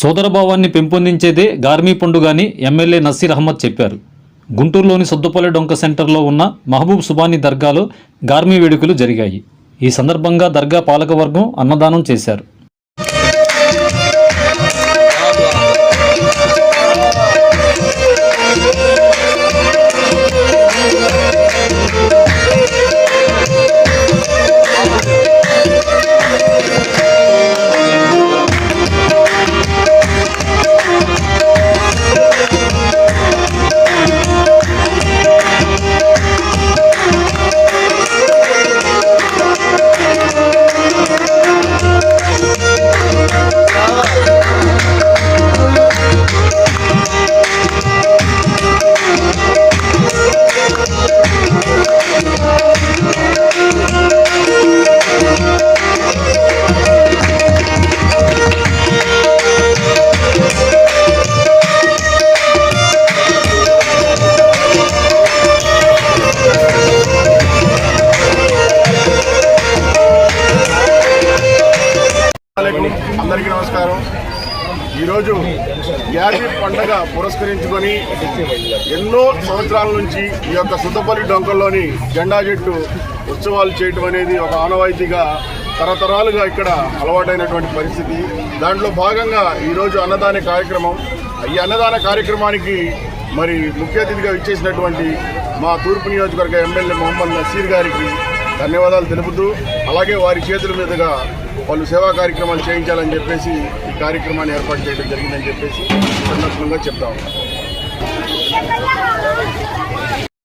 సోదరభావాన్ని పెంపొందించేదే గార్మీ పండుగ అని ఎమ్మెల్యే నసీర్ అహ్మద్ చెప్పారు. గుంటూరులోని సొద్దుపల్లి డొంక సెంటర్లో ఉన్న మహబూబ్ సుబానీ దర్గాలో గార్మీ వేడుకలు జరిగాయి. ఈ సందర్భంగా దర్గా పాలకవర్గం అన్నదానం చేశారు. అందరికీ నమస్కారం. ఈరోజు గ్యారీ పండగ పురస్కరించుకొని ఎన్నో సంవత్సరాల నుంచి ఈ యొక్క సుతపల్లి డొంకల్లోని జెండా జట్టు ఉత్సవాలు చేయటం అనేది ఒక ఆనవాయితీగా తరతరాలుగా ఇక్కడ అలవాటైనటువంటి పరిస్థితి. దాంట్లో భాగంగా ఈరోజు అన్నదాన కార్యక్రమం. ఈ అన్నదాన కార్యక్రమానికి మరి ముఖ్య అతిథిగా ఇచ్చేసినటువంటి మా తూర్పు నియోజకవర్గ ఎమ్మెల్యే మొహమ్మద్ నసీర్ గారికి ధన్యవాదాలు తెలుపుతూ అలాగే వారి చేతుల మీదుగా వాళ్ళు సేవా కార్యక్రమాలు చేయించాలని చెప్పేసి ఈ కార్యక్రమాన్ని ఏర్పాటు చేయడం జరిగిందని చెప్పేసి ఈ సందర్భంగా చెప్తా ఉన్నాం.